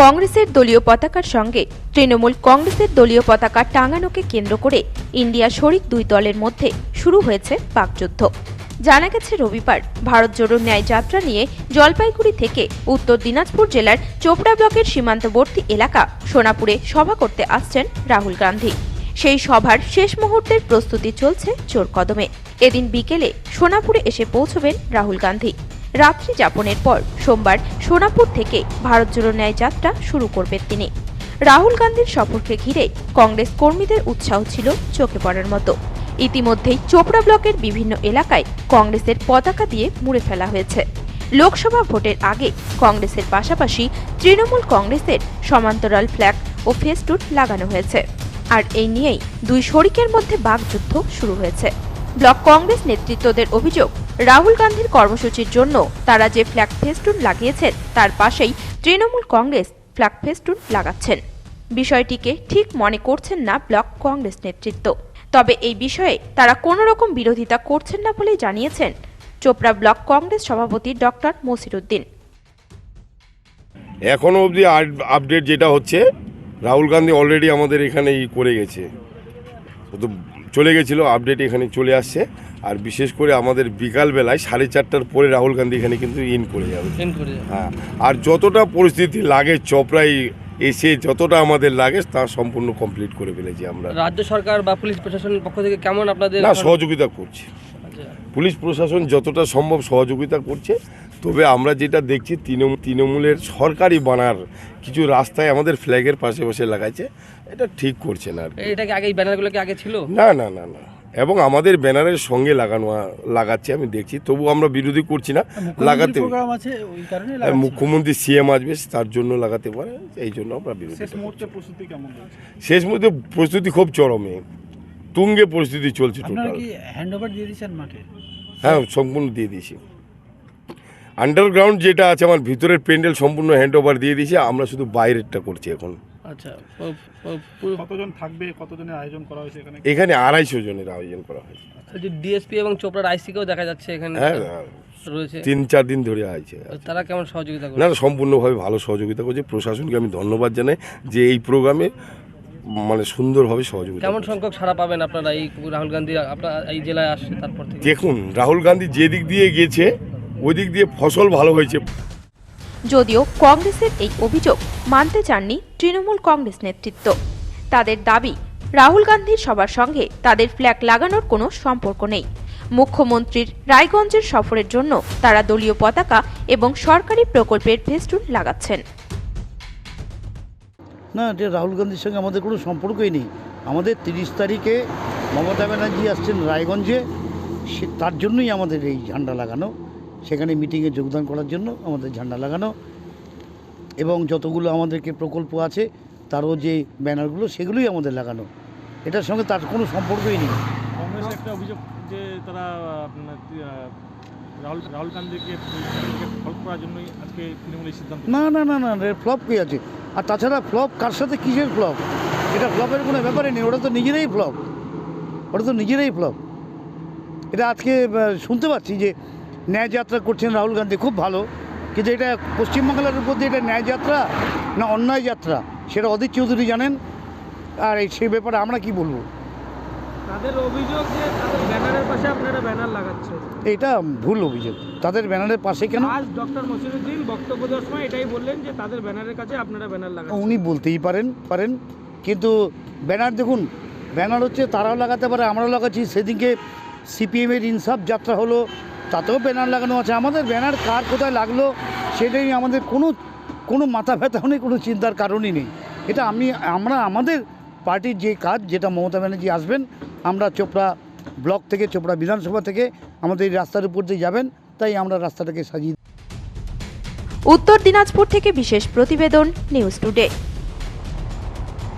কংগ্রেসের দলীয় পতাকার সঙ্গে তৃণমূল কংগ্রেসের দলীয় পতাকা টাঙানোকে কেন্দ্র করে ইন্ডিয়া শরিক দুই দলের মধ্যে শুরু হয়েছে বাকযুদ্ধ জানা গেছে, রবিবার ভারত জোড়ো ন্যায় যাত্রা নিয়ে জলপাইগুড়ি থেকে উত্তর দিনাজপুর জেলার চোপড়া ব্লকের সীমান্তবর্তী এলাকা সোনাপুরে সভা করতে আসছেন রাহুল গান্ধী। সেই সভার শেষ মুহূর্তের প্রস্তুতি চলছে জোর কদমে। এদিন বিকেলে সোনাপুরে এসে পৌঁছবেন রাহুল গান্ধী। রাত্রি যাপনের পর সোমবার সোনাপুর থেকে ভারত জোড়ো ন্যায় যাত্রা শুরু করবেন তিনি। রাহুল গান্ধীর সফরকে ঘিরে কংগ্রেস কর্মীদের উৎসাহ ছিল চোখে পড়ার মতো। ইতিমধ্যেই চোপড়া ব্লকের বিভিন্ন এলাকায় কংগ্রেসের পতাকা দিয়ে মুড়ে ফেলা হয়েছে। লোকসভা ভোটের আগে কংগ্রেসের পাশাপাশি তৃণমূল কংগ্রেসের সমান্তরাল ফ্ল্যাগ ও ফেস্টুন লাগানো হয়েছে। আর এই নিয়েই দুই শরিকের মধ্যে বাকযুদ্ধ শুরু হয়েছে। ব্লক কংগ্রেস নেতৃত্বদের অভিযোগ রাহুল গান্ধীর কর্মসূচির জন্য তারা যে ফ্ল্যাগ ফেস্টুন লাগিয়েছেন, তার পাশেই তৃণমূল কংগ্রেস ফ্ল্যাগ ফেস্টুন লাগাচ্ছেন। বিষয়টিকে ঠিক মনে করছেন না ব্লক কংগ্রেস নেতৃত্ব। তবে এই বিষয়ে তারা কোনো রকম বিরোধিতা করছেন না বলে জানিয়েছেন চোপড়া ব্লক কংগ্রেস সভাপতি ডক্টর মসিরুদ্দিন। এখনও অবধি আপডেট যেটা হচ্ছে, রাহুল গান্ধী অলরেডি আমাদের এখানে করে গেছে। চলে গেছিল আপডেট এখানে চলে আসছে। আর বিশেষ করে আমাদের বিকালবেলায় সাড়ে চারটার পরে রাহুল গান্ধী এখানে কিন্তু ইন করে যাবে এন্ড করে যাবে। হ্যাঁ আর যতটা পরিস্থিতি লাগে চপড়াই এসে যতটা আমাদের লাগে তা সম্পূর্ণ কমপ্লিট করে ফেলেছি আমরা রাজ্য সরকার বা পুলিশ প্রশাসনের পক্ষ থেকে কেমন আপনাদের না সহযোগিতা করছি আচ্ছা। পুলিশ প্রশাসন যতটা সম্ভব সহযোগিতা করছে তবে আমরা যেটা দেখছি তৃণমূল তৃণমূলের সরকারি বানার কিছু রাস্তায় আমাদের ফ্ল্যাগের পাশে পাশে লাগাইছে এটা ঠিক করছে না আর কি। এটা কি আগে এই ব্যানারগুলো কি আগে ছিল না না না না এবং আমাদের ব্যানারের সঙ্গে লাগানো লাগাচ্ছে আমি দেখছি। তবু আমরা বিরোধী করছি না লাগাতে আর মুখ্যমন্ত্রী সিএম আসবে তার জন্য লাগাতে পারে এই জন্য আমরা বিরোধী শেষ মুহূর্তে প্রস্তুতি খুব চরমে। তুঙ্গে পরিস্থিতি চলছে টোটাল হ্যাঁ সম্পূর্ণ দিয়ে দিয়েছি। আন্ডারগ্রাউন্ড যেটা আছে আমার ভিতরের প্যান্ডেল সম্পূর্ণ হ্যান্ড ওভার দিয়ে দিয়েছি আমরা শুধু বাইরেরটা করছি এখন। আচ্ছা কতজন থাকবে কতজনের আয়োজন করা হয়েছে এখানে? এখানে আড়াইশো জনের আয়োজন করা হয়েছে। যে ডিএসপি এবং চোপড়ার আইসিকেও দেখা যাচ্ছে এখানে হ্যাঁ রয়েছে। তিন চার দিন ধরে আছে তারা কেমন সহযোগিতা না করে না সম্পূর্ণভাবে ভালো সহযোগিতা করছে। প্রশাসনকে আমি ধন্যবাদ জানাই যে এই প্রোগ্রামে মানে সুন্দরভাবে সহযোগিতা কেমন সংখ্যক সাড়া পাবেন আপনারা এই রাহুল গান্ধী আপনার এই জেলায় আসছে তারপর থেকে? দেখুন রাহুল গান্ধী যে দিক দিয়ে গেছে ওই দিক দিয়ে ফসল ভালো হয়েছে। যদিও কংগ্রেসের এই অভিযোগ মানতে চাননি তৃণমূল কংগ্রেস নেতৃত্ব। তাদের দাবি, রাহুল গান্ধীর সবার সঙ্গে তাদের ফ্ল্যাগ লাগানোর কোনো সম্পর্ক নেই। মুখ্যমন্ত্রীর রায়গঞ্জের সফরের জন্য তারা দলীয় পতাকা এবং সরকারি প্রকল্পের ফেস্টুন লাগাচ্ছেন। না এটা রাহুল গান্ধীর সঙ্গে আমাদের কোনো সম্পর্কই নেই। আমাদের তিরিশ তারিখে মমতা ব্যানার্জি আসছেন রায়গঞ্জে, সে তার জন্যই আমাদের এই ঝান্ডা লাগানো। সেখানে মিটিংয়ে যোগদান করার জন্য আমাদের ঝান্ডা লাগানো এবং যতগুলো আমাদেরকে প্রকল্প আছে তারও যে ব্যানারগুলো সেগুলোই আমাদের লাগানো। এটার সঙ্গে তার কোনো সম্পর্কই নেই। কংগ্রেসের একটা অভিযোগ যে তারা রাহুল রাহুল গান্ধীকে হেল্প করার জন্যই আজকে তৃণমূল সিদ্ধান্ত না না না না ফ্লপ কী আছে? আর তাছাড়া ফ্লপ কার সাথে কিসের ফ্লপ? এটা ফ্লপের কোনো ব্যাপারই নেই ওটা তো নিজেরাই ফ্লপ। ওটা তো নিজেরাই ফ্লপ। এটা আজকে শুনতে পাচ্ছি যে ন্যায় যাত্রা করছেন রাহুল গান্ধী খুব ভালো। কিন্তু এটা পশ্চিমবাংলার উপর দিয়ে এটা ন্যায় যাত্রা না অন্যায় যাত্রা সেটা অদিত চৌধুরী জানেন। আর এই সেই ব্যাপারে আমরা কি বলব? তাদের অভিযোগ যে তাদের ব্যানারের পাশে আপনারা ব্যানার লাগাচ্ছেন। এটা ভুল অভিযোগ। তাদের ব্যানারের পাশে কেন? আজ ডক্টর মসিরুদ্দিন বক্তব্য দেওয়ার সময় এটাই বললেন যে তাদের ব্যানারের কাছে আপনারা ব্যানার লাগাচ্ছেন। উনি বলতেই পারেন পারেন। কিন্তু ব্যানার দেখুন ব্যানার হচ্ছে তারাও লাগাতে পারে আমরাও লাগাচ্ছি। সেদিনকে সিপিএমের ইনসাফ যাত্রা হলো তাতেও ব্যানার লাগানো আছে। আমাদের ব্যানার কার কোথায় লাগল সেটাই আমাদের কোনো কোনো মাথা ব্যথাও নেই, কোনো চিন্তার কারণই নেই। এটা আমি, আমরা, আমাদের পার্টির যে কাজ, যেটা মমতা ব্যানার্জি আসবেন, আমরা চোপড়া ব্লক থেকে, চোপড়া বিধানসভা থেকে আমাদের এই রাস্তার উপর দিয়ে যাবেন, তাই আমরা রাস্তাটাকে সাজিয়ে উত্তর দিনাজপুর থেকে বিশেষ প্রতিবেদন, নিউজ টুডে।